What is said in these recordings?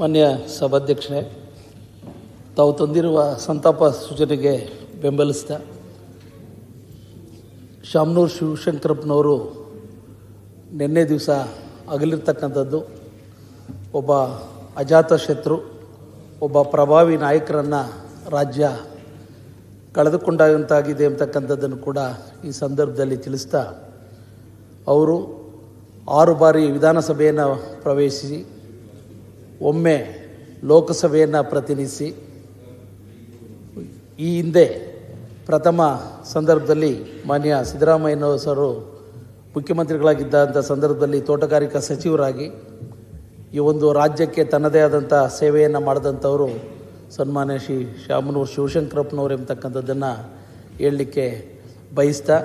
ಮಾನ್ಯ ಸಭಾಧ್ಯಕ್ಷರೇ, ತಾವು ತಂದಿರುವ ಸಂತಾಪ ಸೂಚನೆಗೆ ಬೆಂಬಲಿಸ್ತಾ ಶಾಮನೂರು ಶಿವಶಂಕರಪ್ಪನವರು ನಿನ್ನೆ ದಿವಸ ಅಗಲಿರ್ತಕ್ಕಂಥದ್ದು, ಒಬ್ಬ ಅಜಾತ ಶತ್ರು, ಒಬ್ಬ ಪ್ರಭಾವಿ ನಾಯಕರನ್ನು ರಾಜ್ಯ ಕಳೆದುಕೊಂಡಂತಾಗಿದೆ ಅಂತಕ್ಕಂಥದ್ದನ್ನು ಕೂಡ ಈ ಸಂದರ್ಭದಲ್ಲಿ ತಿಳಿಸ್ತಾ, ಅವರು ಆರು ಬಾರಿ ವಿಧಾನಸಭೆಯನ್ನು ಪ್ರವೇಶಿಸಿ ಒಮ್ಮೆ ಲೋಕಸಭೆಯನ್ನು ಪ್ರತಿನಿಧಿಸಿ, ಈ ಹಿಂದೆ ಪ್ರಥಮ ಸಂದರ್ಭದಲ್ಲಿ ಮಾನ್ಯ ಸಿದ್ದರಾಮಯ್ಯನವರು ಸರು ಮುಖ್ಯಮಂತ್ರಿಗಳಾಗಿದ್ದಂಥ ಸಂದರ್ಭದಲ್ಲಿ ತೋಟಗಾರಿಕಾ ಸಚಿವರಾಗಿ ಈ ಒಂದು ರಾಜ್ಯಕ್ಕೆ ತನ್ನದೇ ಆದಂಥ ಸೇವೆಯನ್ನು ಮಾಡಿದಂಥವರು ಸನ್ಮಾನ್ಯ ಶ್ರೀ ಶಾಮನೂರು ಶಿವಶಂಕರಪ್ಪನವರು ಎಂಬತಕ್ಕಂಥದ್ದನ್ನು ಹೇಳಲಿಕ್ಕೆ ಬಯಸ್ತಾ,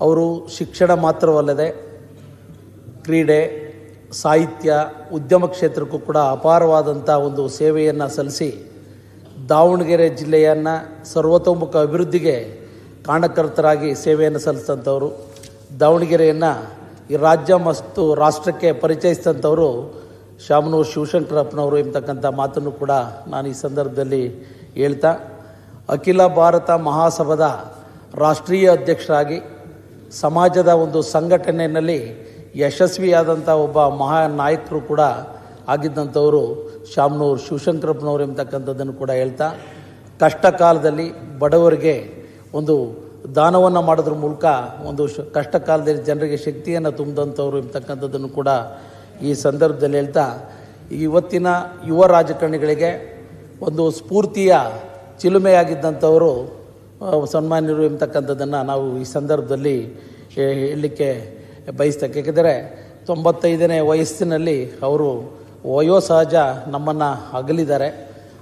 ಅವರು ಶಿಕ್ಷಣ ಮಾತ್ರವಲ್ಲದೆ ಕ್ರೀಡೆ ಸಾಹಿತ್ಯ, ಉದ್ಯಮ ಕ್ಷೇತ್ರಕ್ಕೂ ಕೂಡ ಅಪಾರವಾದಂಥ ಒಂದು ಸೇವೆಯನ್ನು ಸಲ್ಲಿಸಿ ದಾವಣಗೆರೆ ಜಿಲ್ಲೆಯನ್ನು ಸರ್ವತೋಮುಖ ಅಭಿವೃದ್ಧಿಗೆ ಕಾರಣಕರ್ತರಾಗಿ ಸೇವೆಯನ್ನು ಸಲ್ಲಿಸಿದಂಥವರು, ದಾವಣಗೆರೆಯನ್ನು ಈ ರಾಜ್ಯ ಮತ್ತು ರಾಷ್ಟ್ರಕ್ಕೆ ಪರಿಚಯಿಸಿದಂಥವರು ಶಾಮನೂರು ಶಿವಶಂಕರಪ್ಪನವರು ಎಂಬತಕ್ಕಂಥ ಮಾತನ್ನು ಕೂಡ ನಾನು ಈ ಸಂದರ್ಭದಲ್ಲಿ ಹೇಳ್ತಾ, ಅಖಿಲ ಭಾರತ ಮಹಾಸಭಾದ ರಾಷ್ಟ್ರೀಯ ಅಧ್ಯಕ್ಷರಾಗಿ ಸಮಾಜದ ಒಂದು ಸಂಘಟನೆಯಲ್ಲಿ ಯಶಸ್ವಿಯಾದಂಥ ಒಬ್ಬ ಮಹಾ ನಾಯಕರು ಕೂಡ ಆಗಿದ್ದಂಥವರು ಶಾಮನೂರು ಶಿವಶಂಕರಪ್ಪನವರು ಎಂಬತಕ್ಕಂಥದ್ದನ್ನು ಕೂಡ ಹೇಳ್ತಾ, ಕಷ್ಟ ಕಾಲದಲ್ಲಿ ಬಡವರಿಗೆ ಒಂದು ದಾನವನ್ನು ಮಾಡೋದ್ರ ಮೂಲಕ ಒಂದು ಶ, ಕಷ್ಟ ಕಾಲದಲ್ಲಿ ಜನರಿಗೆ ಶಕ್ತಿಯನ್ನು ತುಂಬಿದಂಥವ್ರು ಎಂಬತಕ್ಕಂಥದ್ದನ್ನು ಕೂಡ ಈ ಸಂದರ್ಭದಲ್ಲಿ ಹೇಳ್ತಾ, ಇವತ್ತಿನ ಯುವ ರಾಜಕಾರಣಿಗಳಿಗೆ ಒಂದು ಸ್ಫೂರ್ತಿಯ ಚಿಲುಮೆಯಾಗಿದ್ದಂಥವರು ಸನ್ಮಾನ್ಯರು ಎಂಬತಕ್ಕಂಥದ್ದನ್ನು ನಾವು ಈ ಸಂದರ್ಭದಲ್ಲಿ ಹೇಳಲಿಕ್ಕೆ ಬಯಸ್ತಕ್ಕೆ ಏಕೆಂದರೆ ತೊಂಬತ್ತೈದನೇ ವಯಸ್ಸಿನಲ್ಲಿ ಅವರು ವಯೋಸಹಜ ನಮ್ಮನ್ನು ಅಗಲಿದ್ದಾರೆ.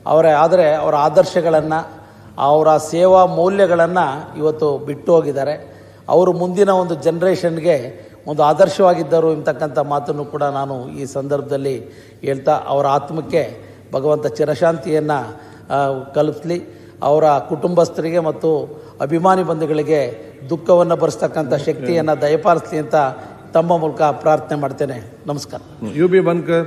ಅವರ, ಆದರೆ ಅವರ ಆದರ್ಶಗಳನ್ನು, ಅವರ ಸೇವಾ ಮೌಲ್ಯಗಳನ್ನು ಇವತ್ತು ಬಿಟ್ಟು ಹೋಗಿದ್ದಾರೆ. ಅವರು ಮುಂದಿನ ಒಂದು ಜನ್ರೇಷನ್ಗೆ ಒಂದು ಆದರ್ಶವಾಗಿದ್ದರು ಎಂಬತಕ್ಕಂಥ ಮಾತನ್ನು ಕೂಡ ನಾನು ಈ ಸಂದರ್ಭದಲ್ಲಿ ಹೇಳ್ತಾ, ಅವರ ಆತ್ಮಕ್ಕೆ ಭಗವಂತ ಚಿರಶಾಂತಿಯನ್ನು ಕಲ್ಪಿಸಲಿ. ಅವರ ಕುಟುಂಬಸ್ಥರಿಗೆ ಮತ್ತು ಅಭಿಮಾನಿ ಬಂಧುಗಳಿಗೆ ದುಃಖವನ್ನು ಭರಿಸ್ತಕ್ಕಂಥ ಶಕ್ತಿಯನ್ನು ದಯಪಾಲಿಸಲಿ ಅಂತ ತಮ್ಮ ಮೂಲಕ ಪ್ರಾರ್ಥನೆ ಮಾಡ್ತೇನೆ. ನಮಸ್ಕಾರ. You B bunker